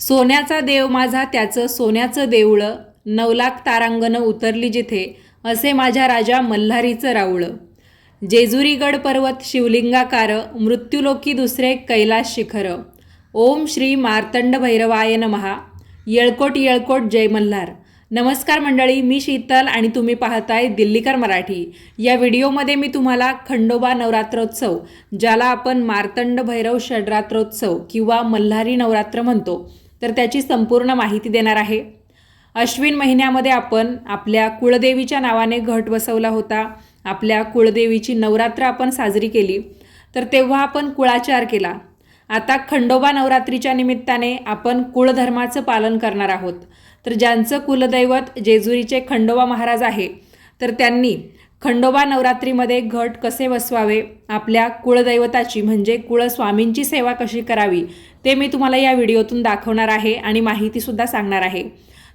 सोन्याचा देव माझा त्याचं सोन्याचं देऊळं नवलाख तारांगणं उतरली जिथे असे माझ्या राजा मल्हारीचं राऊळं. जेजुरीगड पर्वत शिवलिंगाकार मृत्युलोकी दुसरे कैलास शिखर. ओम श्री मार्तंड भैरवाय नमहा येळकोट येळकोट जय मल्हार. नमस्कार मंडळी मी शीतल आणि तुम्ही पाहताय दिल्लीकर मराठी. या व्हिडिओमध्ये मी तुम्हाला खंडोबा नवरात्रोत्सव ज्याला आपण मार्तंड भैरव षडरात्रोत्सव किंवा मल्हारी नवरात्र म्हणतो तर त्याची संपूर्ण माहिती देणार आहे. अश्विन महिन्यामध्ये आपण आपल्या कुळदेवीच्या नावाने घट बसवला होता. आपल्या कुळदेवीची नवरात्र आपण साजरी केली. तर तेव्हा आपण कुळाचार केला. आता खंडोबा नवरात्रीच्या निमित्ताने आपण कुळधर्माचं पालन करणार आहोत. तर ज्यांचं कुलदैवत जेजुरीचे खंडोबा महाराज आहे तर त्यांनी खंडोबा नवरात्रीमध्ये घट कसे बसवावे आपल्या कुळदैवताची म्हणजे कुळस्वामींची सेवा कशी करावी ते मी तुम्हाला या व्हिडिओतून दाखवणार आहे आणि माहितीसुद्धा सांगणार आहे.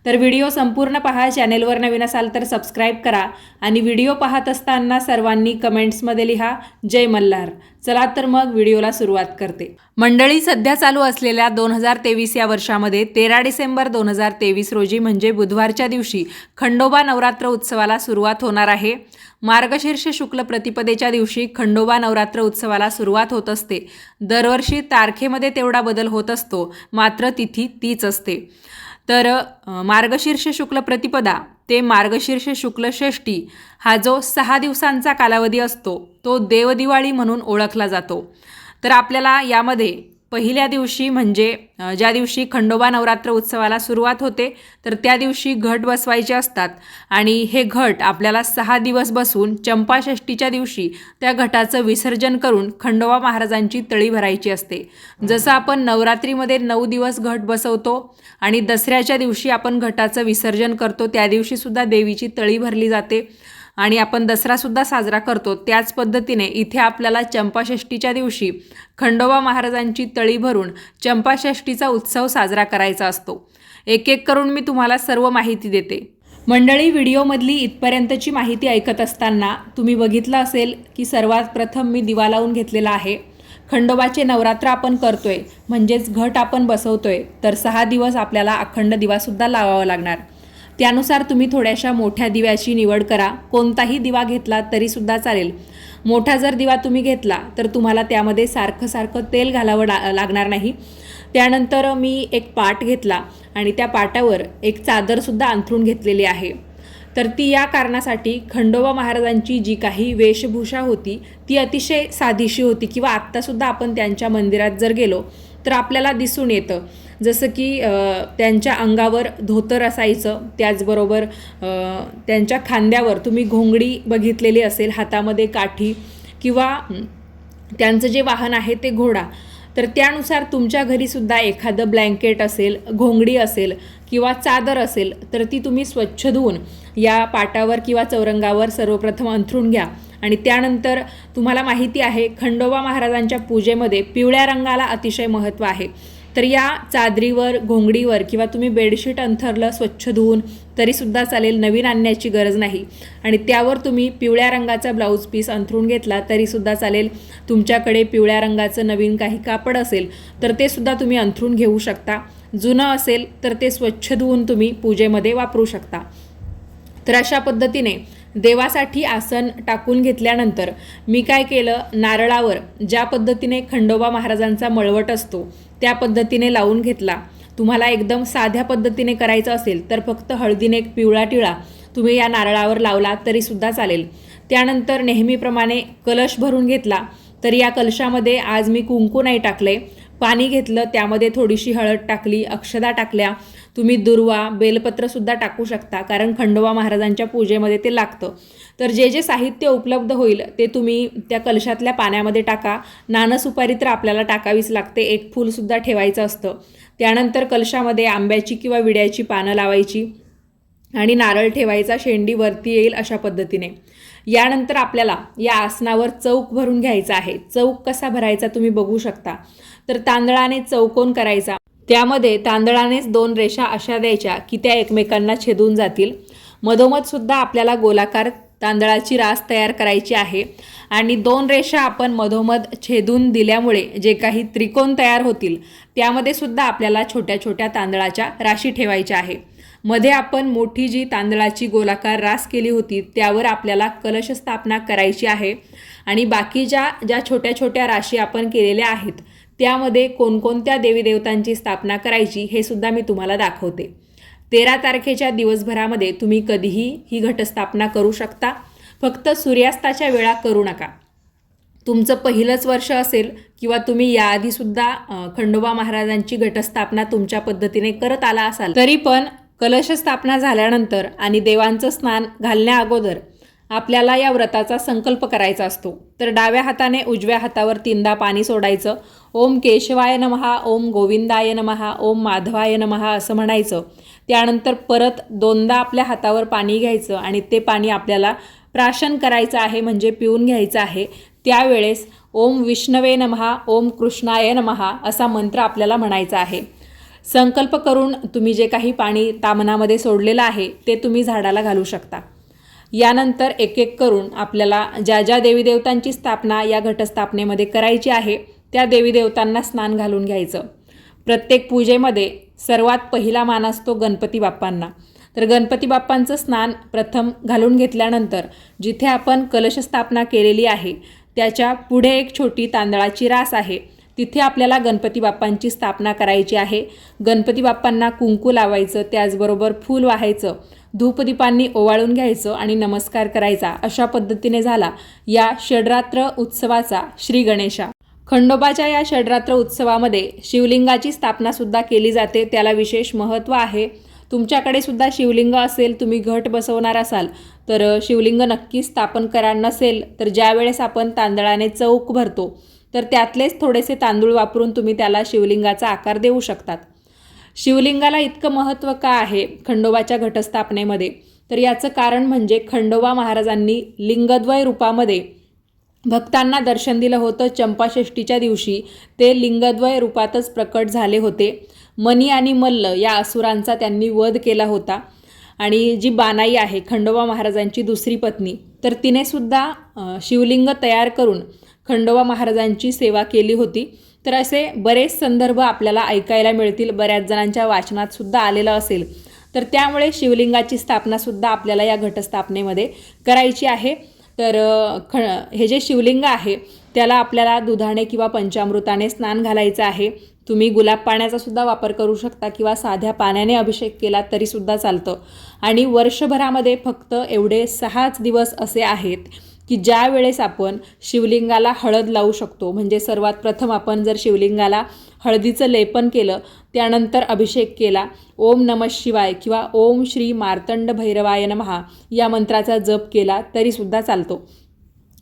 तर व्हिडिओ संपूर्ण पहा चॅनेलवर नवीन असाल तर सबस्क्राईब करा आणि व्हिडिओ पाहत असताना सर्वांनी कमेंट्समध्ये लिहा जय मल्हार. चला तर मग व्हिडिओला सुरुवात करते. मंडळी सध्या चालू असलेल्या दोन हजार तेवीस या वर्षामध्ये तेरा डिसेंबर दोन हजार तेवीस रोजी म्हणजे बुधवारच्या दिवशी खंडोबा नवरात्र उत्सवाला सुरुवात होणार आहे. मार्गशीर्ष शुक्ल प्रतिपदेच्या दिवशी खंडोबा नवरात्र उत्सवाला सुरुवात होत असते. दरवर्षी तारखेमध्ये तेवढा बदल होत असतो मात्र तिथी तीच असते. तर मार्गशीर्ष शुक्ल प्रतिपदा ते मार्गशीर्ष शुक्ल षष्ठी हा जो सहा दिवसांचा कालावधी असतो तो देवदिवाळी म्हणून ओळखला जातो. तर आपल्याला यामध्ये पहिल्या दिवशी म्हणजे ज्या दिवशी खंडोबा नवरात्र उत्सवाला सुरुवात होते तर त्या दिवशी घट बसवायचे असतात. आणि हे घट आपल्याला सहा दिवस बसून चंपाषष्टीच्या दिवशी त्या घटाचं विसर्जन करून खंडोबा महाराजांची तळी भरायची असते. जसं आपण नवरात्रीमध्ये नऊ दिवस घट बसवतो आणि दसऱ्याच्या दिवशी आपण घटाचं विसर्जन करतो त्या दिवशीसुद्धा देवीची तळी भरली जाते. आणि आपण दसरासुद्धा साजरा करतो. त्याच पद्धतीने इथे आपल्याला चंपाषष्टीच्या दिवशी खंडोबा महाराजांची तळी भरून चंपाषष्टीचा उत्सव साजरा करायचा असतो. एक एक करून मी तुम्हाला सर्व माहिती देते. मंडळी व्हिडिओमधली इथपर्यंतची माहिती ऐकत असताना तुम्ही बघितलं असेल की सर्वात प्रथम मी दिवा लावून घेतलेला आहे. खंडोबाचे नवरात्र आपण करतोय. म्हणजेच घट आपण बसवतोय. तर सहा दिवस आपल्याला अखंड दिवासुद्धा लावावा लागणार. त्यानुसार तुम्ही थोड्याशा मोठ्या दिव्याची निवड करा. कोणताही दिवा घेतला तरीसुद्धा चालेल. मोठा जर दिवा तुम्ही घेतला तर तुम्हाला त्यामध्ये सारखं सारखं तेल घालावं ला लागणार नाही. त्यानंतर मी एक पाट घेतला आणि त्या पाटावर एक चादरसुद्धा अंथरून घेतलेली आहे. तर ती या कारणासाठी खंडोबा महाराजांची जी काही वेशभूषा होती ती अतिशय साधीशी होती किंवा आत्तासुद्धा आपण त्यांच्या मंदिरात जर गेलो तर आपल्याला दिसून येतं. जसं की त्यांच्या अंगावर धोतर असायचं त्याचबरोबर त्यांच्या खांद्यावर तुम्ही घोंगडी बघितलेली असेल हातामध्ये काठी किंवा त्यांचं जे वाहन आहे ते घोडा. तर त्यानुसार तुमच्या घरीसुद्धा एखादं ब्लँकेट असेल घोंगडी असेल किंवा चादर असेल तर ती तुम्ही स्वच्छ धुवून या पाटावर किंवा चौरंगावर सर्वप्रथम अंथरून घ्या. आणि त्यानंतर तुम्हाला माहिती आहे खंडोबा महाराजांच्या पूजेमध्ये पिवळ्या रंगाला अतिशय महत्त्व आहे. तर या चादरीवर घोंगडीवर किंवा तुम्ही बेडशीट अंथरलं स्वच्छ धुवून तरीसुद्धा चालेल नवीन आणण्याची गरज नाही. आणि त्यावर तुम्ही पिवळ्या रंगाचा ब्लाऊज पीस अंथरून घेतला तरीसुद्धा चालेल. तुमच्याकडे पिवळ्या रंगाचं नवीन काही कापड असेल तर ते सुद्धा तुम्ही अंथरून घेऊ शकता. जुनं असेल तर ते स्वच्छ धुवून तुम्ही पूजेमध्ये वापरू शकता. तर अशा पद्धतीने देवासाठी आसन टाकून घेतल्यानंतर मी काय केलं? नारळावर ज्या पद्धतीने खंडोबा महाराजांचा मळवट असतो त्या पद्धतीने लावून घेतला. तुम्हाला एकदम साध्या पद्धतीने करायचं असेल तर फक्त हळदीने एक पिवळा टिळा तुम्ही या नारळावर लावला तरीसुद्धा चालेल. त्यानंतर नेहमीप्रमाणे कलश भरून घेतला. तर या कलशामध्ये आज मी कुंकू नाही टाकले. पाणी घेतलं त्यामध्ये थोडीशी हळद टाकली अक्षदा टाकल्या. तुम्ही दुर्वा बेलपत्रसुद्धा टाकू शकता कारण खंडोबा महाराजांच्या पूजेमध्ये ते लागतं. तर जे जे साहित्य उपलब्ध होईल ते तुम्ही त्या कलशातल्या पाण्यामध्ये टाका. नानसुपारी तर आपल्याला टाकावीच लागते एक फूलसुद्धा ठेवायचं असतं. त्यानंतर कलशामध्ये आंब्याची किंवा विड्याची पानं लावायची आणि नारळ ठेवायचा शेंडी वरती येईल अशा पद्धतीने. यानंतर आपल्याला या आसनावर चौक भरून घ्यायचा आहे. चौक कसा भरायचा तुम्ही बघू शकता. तर तांदळाने चौकोन करायचा. त्यामध्ये तांदळानेच दोन रेषा अशा द्यायच्या की त्या एकमेकांना छेदून जातील. मधोमध सुद्धा आपल्याला गोलाकार तांदळाची रास तयार करायची आहे आणि दोन रेषा आपण मधोमध छेदून दिल्यामुळे जे काही त्रिकोण तयार होतील त्यामध्ये सुद्धा आपल्याला छोट्या छोट्या तांदळाच्या राशी ठेवायच्या आहे. मध्ये आपण मोठी जी तांदळाची गोलाकार रास केली होती त्यावर आपल्याला कलश स्थापना करायची आहे आणि बाकी ज्या ज्या छोट्या छोट्या राशी आपण केलेल्या आहेत त्यामध्ये कोणकोणत्या देवी देवतांची स्थापना करायची हे सुद्धा मी तुम्हाला दाखवते. तेरा तारखेच्या दिवसभरामध्ये तुम्ही कधीही ही घटस्थापना करू शकता. फक्त सूर्यास्ताच्या वेळा करू नका. तुमचं पहिलंच वर्ष असेल किंवा तुम्ही याआधीसुद्धा खंडोबा महाराजांची घटस्थापना तुमच्या पद्धतीने करत आला असाल तरी पण कलश स्थापना झाल्यानंतर आणि देवांचं स्नान घालण्या अगोदर आपल्याला या व्रताचा संकल्प करायचा असतो. तर डाव्या हाताने उजव्या हातावर तीनदा पाणी सोडायचं. ओम केशवाय नमहा ओम गोविंदाय नमहा ओम माधवाय नमहा असं म्हणायचं. त्यानंतर परत दोनदा आपल्या हातावर पाणी घ्यायचं आणि ते पाणी आपल्याला प्राशन करायचं आहे म्हणजे पिऊन घ्यायचं आहे. त्यावेळेस ओम विष्णवे नमहा ओम कृष्णाय नमहा असा मंत्र आपल्याला म्हणायचा आहे. संकल्प करून तुम्ही जे काही पाणी तामनामध्ये सोडलेलं आहे ते तुम्ही झाडाला घालू शकता. यानंतर एक एक करून आपल्याला ज्या ज्या देवी देवतांची स्थापना या घटस्थापनेमध्ये करायची आहे त्या देवी देवतांना स्नान घालून घ्यायचं. प्रत्येक पूजेमध्ये सर्वात पहिला मान असतो गणपती बाप्पांना. तर गणपती बाप्पांचं स्नान प्रथम घालून घेतल्यानंतर जिथे आपण कलश स्थापना केलेली आहे त्याच्या पुढे एक छोटी तांदळाची रास आहे. तिथे आपल्याला गणपती बाप्पांची स्थापना करायची आहे. गणपती बाप्पांना कुंकू लावायचं त्याचबरोबर फूल वाहायचं. धूपदीपांनी ओवाळून घ्यायचं आणि नमस्कार करायचा अशा पद्धतीने झाला या षडरात्र उत्सवाचा श्री गणेशा. खंडोबाच्या या षडरात्र उत्सवामध्ये शिवलिंगाची स्थापनासुद्धा केली जाते त्याला विशेष महत्त्व आहे. तुमच्याकडे सुद्धा शिवलिंग असेल तुम्ही घट बसवणार असाल तर शिवलिंग नक्की स्थापन करा नसेल तर ज्या वेळेस आपण तांदळाने चौक भरतो तर त्यातलेच थोडेसे तांदूळ वापरून तुम्ही त्याला शिवलिंगाचा आकार देऊ शकतात. शिवलिंगाला इतकं महत्त्व का आहे खंडोबाच्या घटस्थापनेमध्ये? तर याचं कारण म्हणजे खंडोबा महाराजांनी लिंगद्वय रूपामध्ये भक्तांना दर्शन दिलं होतं. चंपाषष्टीच्या दिवशी ते लिंगद्वय रूपातच प्रकट झाले होते. मनी आणि मल्ल या असुरांचा त्यांनी वध केला होता. आणि जी बानाई आहे खंडोबा महाराजांची दुसरी पत्नी तर तिने सुद्धा शिवलिंग तयार करून खंडोबा महाराजांची सेवा केली होती. तर असे बरेच संदर्भ आपल्याला ऐकायला मिळतील. बऱ्याच जणांच्या वाचनात सुद्धा आलेलं असेल. तर त्यामुळे शिवलिंगाची स्थापनासुद्धा आपल्याला या घटस्थापनेमध्ये करायची आहे. तर ख हे जे शिवलिंग आहे त्याला आपल्याला दुधाने किंवा पंचामृताने स्नान घालायचं आहे. तुम्ही गुलाब पाण्याचा सुद्धा वापर करू शकता किंवा साध्या पाण्याने अभिषेक केला तरीसुद्धा चालतं. आणि वर्षभरामध्ये फक्त एवढे सहाच दिवस असे आहेत. की ज्या वेळेस आपण शिवलिंगाला हळद लावू शकतो म्हणजे सर्वात प्रथम आपण जर शिवलिंगाला हळदीचं लेपन केलं त्यानंतर अभिषेक केला ओम नम शिवाय किंवा ओम श्री मार्तंड भैरवाय नमहा या मंत्राचा जप केला तरीसुद्धा चालतो.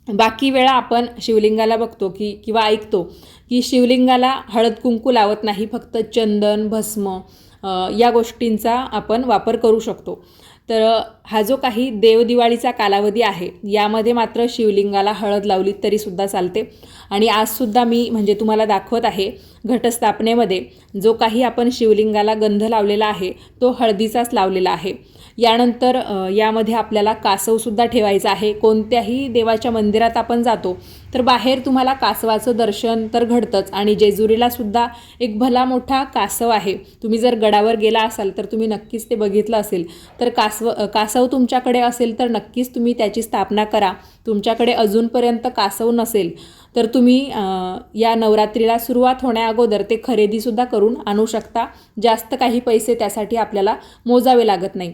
बाकी वेळा आपण शिवलिंगाला बघतो की किंवा ऐकतो की शिवलिंगाला हळद कुंकू लावत नाही फक्त चंदन भस्म या गोष्टींचा आपण वापर करू शकतो. तर हा जो काही देवदिवाळीचा कालावधी आहे यामध्ये मात्र शिवलिंगाला हळद लावली तरीसुद्धा चालते. आणि आजसुद्धा मी म्हणजे तुम्हाला दाखवत आहे घटस्थापनेमध्ये जो काही आपण शिवलिंगाला गंध लावलेला आहे तो हळदीचाच लावलेला आहे. यानंतर यामध्ये आपल्याला कासवसुद्धा ठेवायचा आहे. कोणत्याही देवाच्या मंदिरात आपण जातो तर बाहेर तुम्हाला कासवाचं दर्शन तर घडतंच. आणि जेजुरीला सुद्धा एक भला मोठा कासव आहे. तुम्ही जर गडावर गेला असाल तर तुम्ही नक्कीच ते बघितलं असेल. तर कासव कासव तुमच्याकडे असेल तर नक्कीच तुम्ही त्याची स्थापना करा. तुमच्याकडे अजूनपर्यंत कासव नसेल तर तुम्ही या नवरात्रीला सुरुवात होण्याअगोदर ते खरेदीसुद्धा करून आणू शकता. जास्त काही पैसे त्यासाठी आपल्याला मोजावे लागत नाही.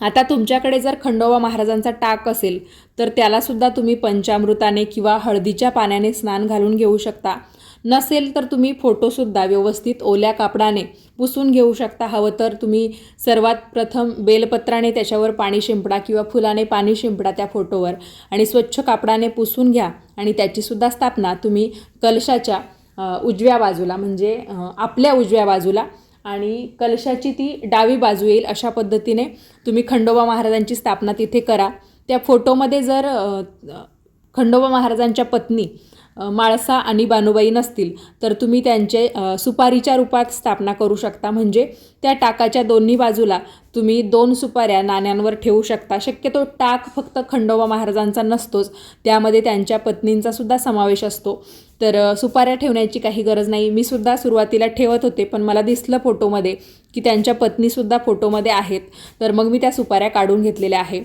आता तुमच्याकडे जर खंडोबा महाराजांचा टाक असेल तर त्यालासुद्धा तुम्ही पंचामृताने किंवा हळदीच्या पाण्याने स्नान घालून घेऊ शकता. नसेल तर तुम्ही फोटोसुद्धा व्यवस्थित ओल्या कापडाने पुसून घेऊ शकता. हवं तर तुम्ही सर्वात प्रथम बेलपत्राने त्याच्यावर पाणी शिंपडा किंवा फुलाने पाणी शिंपडा त्या फोटोवर आणि स्वच्छ कापडाने पुसून घ्या आणि त्याचीसुद्धा स्थापना तुम्ही कलशाच्या उजव्या बाजूला म्हणजे आपल्या उजव्या बाजूला आणि कलशाची ती डावी बाजू येईल अशा पद्धतीने. तुम्ही खंडोबा महाराजांची स्थापना तिथे करा. त्या फोटोमध्ये जर खंडोबा महाराजांच्या पत्नी माळसा आणि बानुबाई नसतील तर तुम्ही त्यांचे सुपारीच्या रूपात स्थापना करू शकता. म्हणजे त्या टाकाच्या दोन्ही बाजूला तुम्ही दोन सुपाऱ्या नाण्यांवर ठेवू शकता. शक्यतो टाक फक्त खंडोबा महाराजांचा नसतोच त्यामध्ये त्यांच्या पत्नींचा सुद्धा समावेश असतो. तर सुपाऱ्या ठेवण्याची काही गरज नाही. मी सुद्धा सुरुवातीला ठेवत होते पण मला दिसलं फोटोमध्ये की त्यांच्या पत्नीसुद्धा फोटोमध्ये आहेत. तर मग मी त्या सुपाऱ्या काढून घेतलेल्या आहे.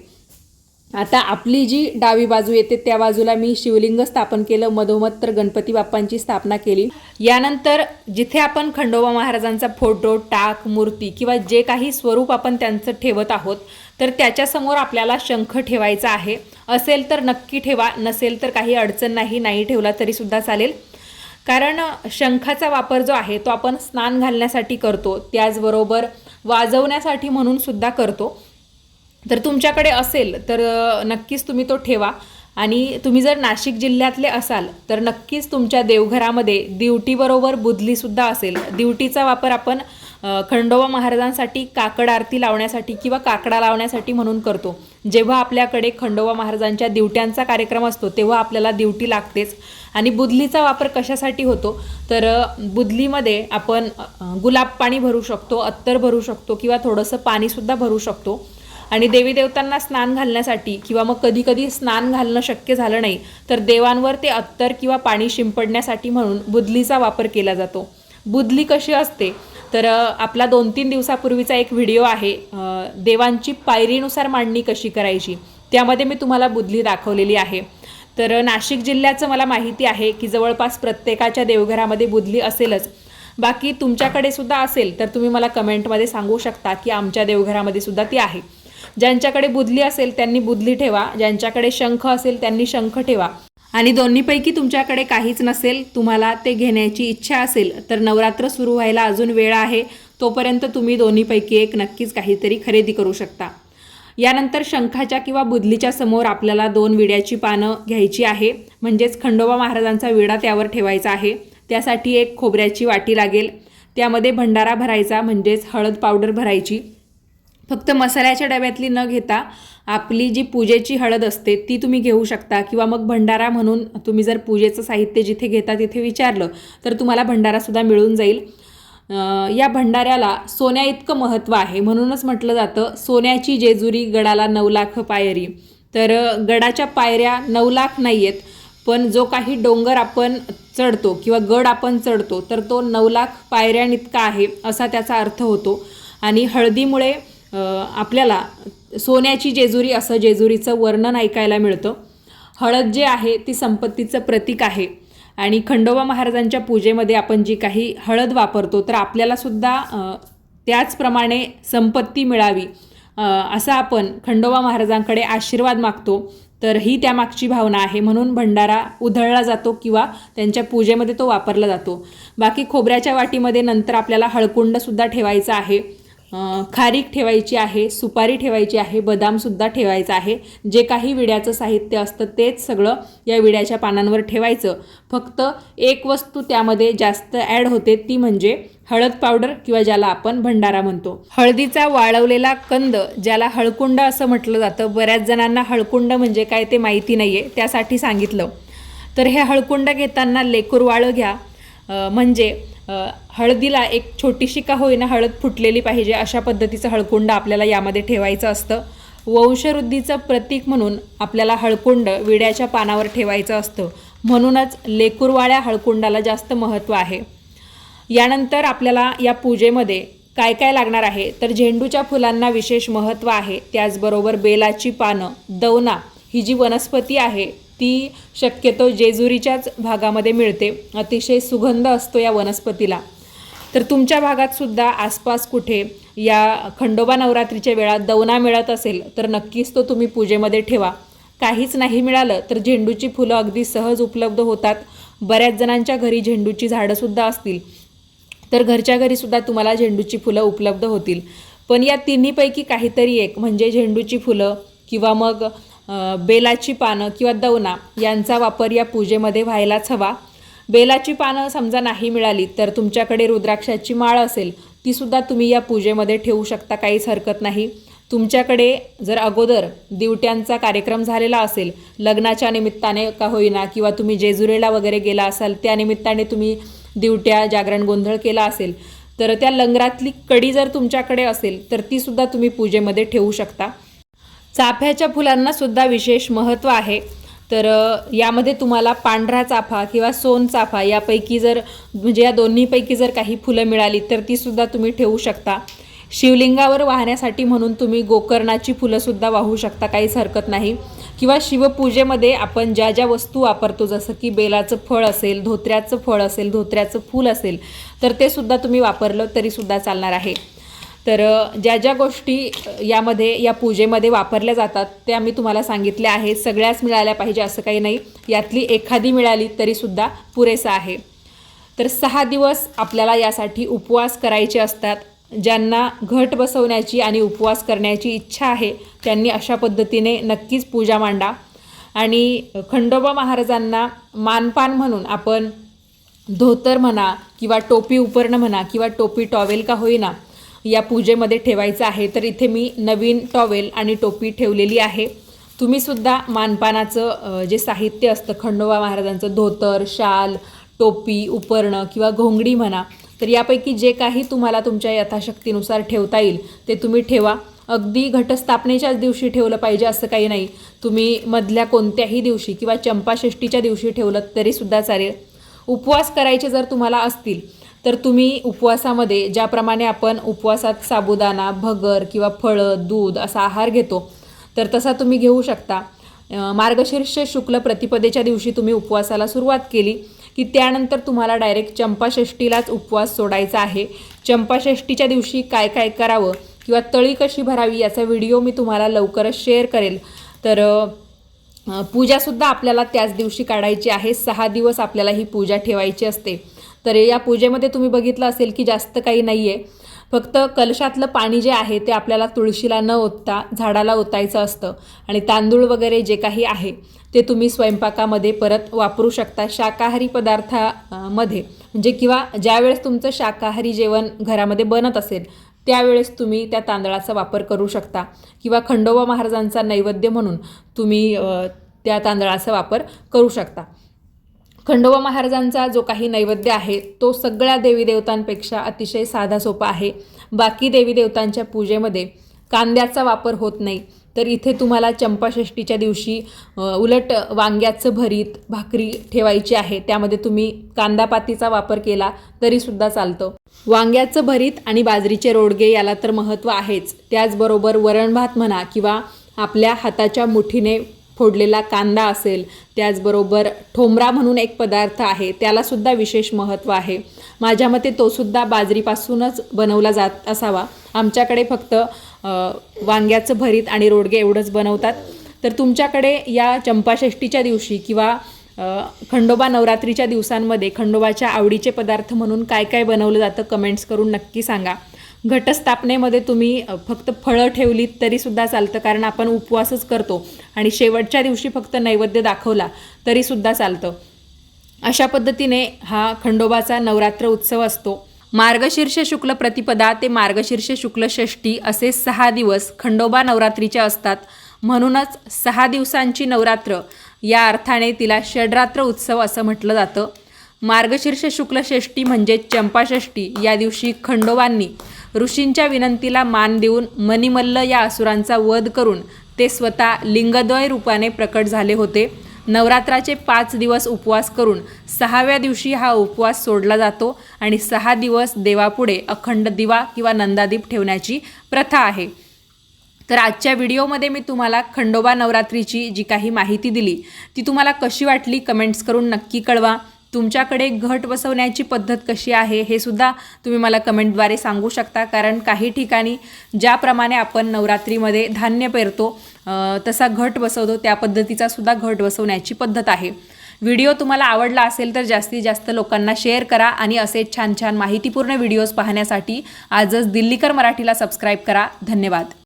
आता आपली जी डावी बाजू येते त्या बाजूला मी शिवलिंग स्थापन केलं मधोमध तर गणपती बाप्पांची स्थापना केली. यानंतर जिथे आपण खंडोबा महाराजांचा फोटो टाक मूर्ती किंवा जे काही स्वरूप आपण त्यांचं ठेवत आहोत तर त्याच्यासमोर आपल्याला शंख ठेवायचा आहे. असेल तर नक्की ठेवा नसेल तर काही अडचण नाही नाही ठेवला तरीसुद्धा चालेल. कारण शंखाचा वापर जो आहे तो आपण स्नान घालण्यासाठी करतो. त्याचबरोबर वाजवण्यासाठी म्हणून सुद्धा करतो. तर तुमच्याकडे असेल तर नक्कीच तुम्ही तो ठेवा. आणि तुम्ही जर नाशिक जिल्ह्यातले असाल तर नक्कीच तुमच्या देवघरामध्ये दिवटीबरोबर बुदलीसुद्धा असेल. दिवटीचा वापर आपण खंडोबा महाराजांसाठी काकड आरती लावण्यासाठी किंवा काकडा लावण्यासाठी म्हणून करतो. जेव्हा आपल्याकडे खंडोबा महाराजांच्या दिवट्यांचा कार्यक्रम असतो तेव्हा आपल्याला दिवटी लागतेच. आणि बुदलीचा वापर कशासाठी होतो? तर बुदलीमध्ये आपण गुलाब पाणी भरू शकतो अत्तर भरू शकतो किंवा थोडंसं पाणीसुद्धा भरू शकतो. आणि देवी देवतांना स्नान घालण्यासाठी किंवा मग कधी कधी स्नान घालणं शक्य झालं नाही तर देवांवर ते अत्तर किंवा पाणी शिंपडण्यासाठी म्हणून बुदलीचा वापर केला जातो. बुदली कशी असते? तर आपला दोन तीन दिवसापूर्वीचा एक व्हिडिओ आहे देवांची पायरीनुसार मांडणी कशी करायची? त्यामध्ये मी तुम्हाला बुदली दाखवलेली आहे. तर नाशिक जिल्ह्याचं मला माहिती आहे की जवळपास प्रत्येकाच्या देवघरामध्ये बुदली असेलच. बाकी तुमच्याकडे सुद्धा असेल तर तुम्ही मला कमेंटमध्ये सांगू शकता की आमच्या देवघरामध्ये सुद्धा ती आहे. ज्यांच्याकडे बुदली असेल त्यांनी बुदली ठेवा ज्यांच्याकडे शंख असेल त्यांनी शंख ठेवा. आणि दोन्हीपैकी तुमच्याकडे काहीच नसेल तुम्हाला ते घेण्याची इच्छा असेल तर नवरात्र सुरू व्हायला अजून वेळ आहे तोपर्यंत तुम्ही दोन्हीपैकी एक नक्कीच काहीतरी खरेदी करू शकता. यानंतर शंखाच्या किंवा बुदलीच्या समोर आपल्याला दोन विड्याची पानं घ्यायची आहे म्हणजेच खंडोबा महाराजांचा विडा त्यावर ठेवायचा आहे त्यासाठी एक खोबऱ्याची वाटी लागेल त्यामध्ये भंडारा भरायचा म्हणजेच हळद पावडर भरायची फक्त मसाल्याच्या डब्यातली न घेता आपली जी पूजेची हळद असते ती तुम्ही घेऊ शकता. किंवा मग भंडारा म्हणून तुम्ही जर पूजेचं साहित्य जिथे घेता तिथे विचारलं तर तुम्हाला भंडारासुद्धा मिळून जाईल. या भंडाऱ्याला सोन्या इतकं महत्त्व आहे. म्हणूनच म्हटलं जातं सोन्याची जेजुरी गडाला नऊ लाख पायरी. तर गडाच्या पायऱ्या नऊ लाख नाही आहेत पण जो काही डोंगर आपण चढतो किंवा गड आपण चढतो तर तो नऊ लाख पायऱ्यांइतका आहे असा त्याचा अर्थ होतो. आणि हळदीमुळे आपल्याला सोन्याची जेजुरी असं जेजुरीचं वर्णन ऐकायला मिळतं. हळद जे आहे ती संपत्तीचं प्रतीक आहे. आणि खंडोबा महाराजांच्या पूजेमध्ये आपण जी काही हळद वापरतो तर आपल्यालासुद्धा त्याचप्रमाणे संपत्ती मिळावी असं असा आपण खंडोबा महाराजांकडे आशीर्वाद मागतो. तर ही त्यामागची भावना आहे. म्हणून भंडारा उधळला जातो किंवा त्यांच्या पूजेमध्ये तो वापरला जातो. बाकी खोबऱ्याच्या वाटीमध्ये नंतर आपल्याला हळकुंडसुद्धा ठेवायचा आहे. खारीक ठेवायची आहे सुपारी ठेवायची आहे बदामसुद्धा ठेवायचं आहे. जे काही विड्याचं साहित्य असतं तेच सगळं या विड्याच्या पानांवर ठेवायचं. फक्त एक वस्तू त्यामध्ये जास्त ॲड होते ती म्हणजे हळद पावडर किंवा ज्याला आपण भंडारा म्हणतो. हळदीचा वाळवलेला कंद ज्याला हळकुंड असं म्हटलं जातं बऱ्याच जणांना हळकुंड म्हणजे काय ते माहिती नाही आहे त्यासाठी सांगितलं. तर हे हळकुंड घेताना लेकूर वाळं घ्या. म्हणजे हळदीला एक छोटीशी का होईना हळद फुटलेली पाहिजे अशा पद्धतीचं हळकुंड आपल्याला यामध्ये ठेवायचं असतं. वंशवृद्धीचं प्रतीक म्हणून आपल्याला हळकुंड विड्याच्या पानावर ठेवायचं असतं. म्हणूनच लेकूरवाळ्या हळकुंडाला जास्त महत्त्व आहे. यानंतर आपल्याला या पूजेमध्ये काय काय लागणार आहे? तर झेंडूच्या फुलांना विशेष महत्त्व आहे. त्याचबरोबर बेलाची पानं दवना ही जी वनस्पती आहे ती शक्यतो जेजुरीच्याच भागामध्ये मिळते. अतिशय सुगंध असतो या वनस्पतीला. तर तुमच्या भागात सुद्धा आसपास कुठे या खंडोबा नवरात्रीच्या वेळात दवना मिळत असेल तर नक्कीच तो तुम्ही पूजेमध्ये ठेवा. काहीच नाही मिळालं तर झेंडूची फुलं अगदी सहज उपलब्ध होतात. बऱ्याच जणांच्या घरी झेंडूची झाडंसुद्धा असतील. तर घरच्या घरीसुद्धा तुम्हाला झेंडूची फुलं उपलब्ध होतील. पण या तिन्हीपैकी काहीतरी एक म्हणजे झेंडूची फुलं किंवा मग बेलाची पानं किंवा दवना यांचा वापर या पूजेमध्ये व्हायलाच हवा. बेलाची पानं समजा नाही मिळाली तर तुमच्याकडे रुद्राक्षाची माळ असेल तीसुद्धा तुम्ही या पूजेमध्ये ठेवू शकता काहीच हरकत नाही. तुमच्याकडे जर अगोदर दिवट्यांचा कार्यक्रम झालेला असेल लग्नाच्या निमित्ताने का होईना किंवा तुम्ही जेजुरीला वगैरे गेला असाल त्या निमित्ताने तुम्ही दिवट्या जागरण गोंधळ केला असेल तर त्या लंगरातली कडी जर तुमच्याकडे असेल तर तीसुद्धा तुम्ही पूजेमध्ये ठेवू शकता. चाफ्याच्या फुलांना सुद्धा विशेष महत्त्व आहे. तर यामध्ये तुम्हाला पांढरा चाफा किंवा सोन चाफा यापैकी जर म्हणजे या दोन्हीपैकी जर काही फुलं मिळाली तर तीसुद्धा तुम्ही ठेवू शकता. शिवलिंगावर वाहण्यासाठी म्हणून तुम्ही गोकर्णाची फुलंसुद्धा वाहू शकता काहीच हरकत नाही. किंवा शिवपूजेमध्ये आपण ज्या ज्या वस्तू वापरतो जसं की बेलाचं फळ असेल धोत्र्याचं फळ असेल धोत्र्याचं फूल असेल तर ते सुद्धा तुम्ही वापरलं तरीसुद्धा चालणार आहे. तर ज्या ज्या गोष्टी यामध्ये या पूजेमध्ये वापरल्या जातात त्या मी तुम्हाला सांगितल्या आहेत. सगळ्याच मिळाल्या पाहिजे असं काही नाही. यातली एखादी मिळाली तरीसुद्धा पुरेसं आहे. तर सहा दिवस आपल्याला यासाठी उपवास करायचे असतात. ज्यांना घट बसवण्याची आणि उपवास करण्याची इच्छा आहे त्यांनी अशा पद्धतीने नक्कीच पूजा मांडा. आणि खंडोबा महाराजांना मानपान म्हणून आपण धोतर म्हणा किंवा टोपी उपरणं म्हणा किंवा टोपी टॉवेल का होईना या पूजेमध्ये ठेवायचं आहे. तर इथे मी नवीन टॉवेल आणि टोपी ठेवलेली आहे. तुम्हीसुद्धा मानपानाचं जे साहित्य असतं खंडोबा महाराजांचं धोतर शाल टोपी उपरणं किंवा घोंगडी म्हणा तर यापैकी जे काही तुम्हाला तुमच्या यथाशक्तीनुसार ठेवता येईल ते तुम्ही ठेवा. अगदी घटस्थापनेच्याच दिवशी ठेवलं पाहिजे असं काही नाही. तुम्ही मधल्या कोणत्याही दिवशी किंवा चंपाषष्टीच्या दिवशी ठेवलं तरीसुद्धा चालेल. उपवास करायचे जर तुम्हाला असतील तर तुम्ही उपवासामध्ये ज्याप्रमाणे आपण उपवासात साबुदाणा भगर किंवा फळं दूध असा आहार घेतो तर तसा तुम्ही घेऊ शकता. मार्गशीर्ष शुक्ल प्रतिपदेच्या दिवशी तुम्ही उपवासाला सुरुवात केली की त्यानंतर तुम्हाला डायरेक्ट चंपाषष्टीलाच उपवास सोडायचा आहे. चंपाषष्टीच्या दिवशी काय काय करावं किंवा तळी कशी भरावी याचा व्हिडिओ मी तुम्हाला लवकरच शेअर करेल. तर पूजासुद्धा आपल्याला त्याच दिवशी काढायची आहे. सहा दिवस आपल्याला ही पूजा ठेवायची असते. तर या पूजेमध्ये तुम्ही बघितलं असेल की जास्त काही नाही आहे फक्त कलशातलं पाणी जे आहे ते आपल्याला तुळशीला न ओतता झाडाला ओतायचं असतं. आणि तांदूळ वगैरे जे काही आहे ते तुम्ही स्वयंपाकामध्ये परत वापरू शकता शाकाहारी पदार्थामध्ये. म्हणजे किंवा ज्यावेळेस तुमचं शाकाहारी जेवण घरामध्ये बनत असेल त्यावेळेस तुम्ही त्या तांदळाचा वापर करू शकता. किंवा खंडोबा महाराजांचा नैवेद्य म्हणून तुम्ही त्या तांदळाचा वापर करू शकता. खंडोबा महाराजांचा जो काही नैवेद्य आहे तो सगळ्या देवी देवतांपेक्षा अतिशय साधा सोपा आहे. बाकी देवी देवतांच्या पूजेमध्ये कांद्याचा वापर होत नाही. तर इथे तुम्हाला चंपाषष्टीच्या दिवशी उलट वांग्याचं भरीत भाकरी ठेवायची आहे. त्यामध्ये तुम्ही कांदापातीचा वापर केला तरीसुद्धा चालतं. वांग्याचं भरीत आणि बाजरीचे रोडगे याला तर महत्त्व आहेच. त्याचबरोबर वरण भात म्हणा किंवा आपल्या हाताच्या मुठीने फोडलेला कांदा असेल त्याचबरोबर ठोंबरा म्हणून एक पदार्थ आहे त्यालासुद्धा विशेष महत्त्व आहे. माझ्या मते तोसुद्धा बाजरीपासूनच बनवला जात असावा. आमच्याकडे फक्त वांग्याचं भरीत आणि रोडगे एवढंच बनवतात. तर तुमच्याकडे या चंपाषष्टीच्या दिवशी किंवा खंडोबा नवरात्रीच्या दिवसांमध्ये खंडोबाच्या आवडीचे पदार्थ म्हणून काय काय बनवलं जातं कमेंट्स करून नक्की सांगा. घटस्थापनेमध्ये तुम्ही फक्त फळं ठेवलीत तरीसुद्धा चालतं कारण आपण उपवासच करतो. आणि शेवटच्या दिवशी फक्त नैवेद्य दाखवला तरीसुद्धा चालतं. अशा पद्धतीने हा खंडोबाचा नवरात्र उत्सव असतो. मार्गशीर्ष शुक्ल प्रतिपदा ते मार्गशीर्ष शुक्ल षष्टी असे सहा दिवस खंडोबा नवरात्रीचे असतात. म्हणूनच सहा दिवसांची नवरात्र या अर्थाने तिला षडरात्र उत्सव असं म्हटलं जातं. मार्गशीर्ष शुक्ल षष्टी म्हणजे चंपाषष्टी या दिवशी खंडोबांनी ऋषींच्या विनंतीला मान देऊन मणिमल्ल या असुरांचा वध करून ते स्वतः लिंगद्वय रूपाने प्रकट झाले होते. नवरात्राचे पाच दिवस उपवास करून सहाव्या दिवशी हा उपवास सोडला जातो आणि सहा दिवस देवापुढे अखंड दिवा किंवा नंदादीप ठेवण्याची प्रथा आहे. तर आजच्या व्हिडिओमध्ये मी तुम्हाला खंडोबा नवरात्रीची जी काही माहिती दिली ती तुम्हाला कशी वाटली कमेंट्स करून नक्की कळवा. तुमच्याकडे घट बसवण्याची पद्धत कशी आहे हे सुद्धा तुम्ही मला कमेंटद्वारे सांगू शकता. कारण काही ठिकाणी ज्याप्रमाणे आपण नवरात्रीमध्ये धान्य पेरतो तसा घट बसवतो त्या पद्धतीचा सुद्धा घट बसवण्याची पद्धत आहे. व्हिडिओ तुम्हाला आवडला असेल तर जास्तीत जास्त लोकांना शेअर करा आणि असे छान छान माहितीपूर्ण व्हिडिओज पाहण्यासाठी आजच दिल्लीकर मराठीला सबस्क्राईब करा. धन्यवाद.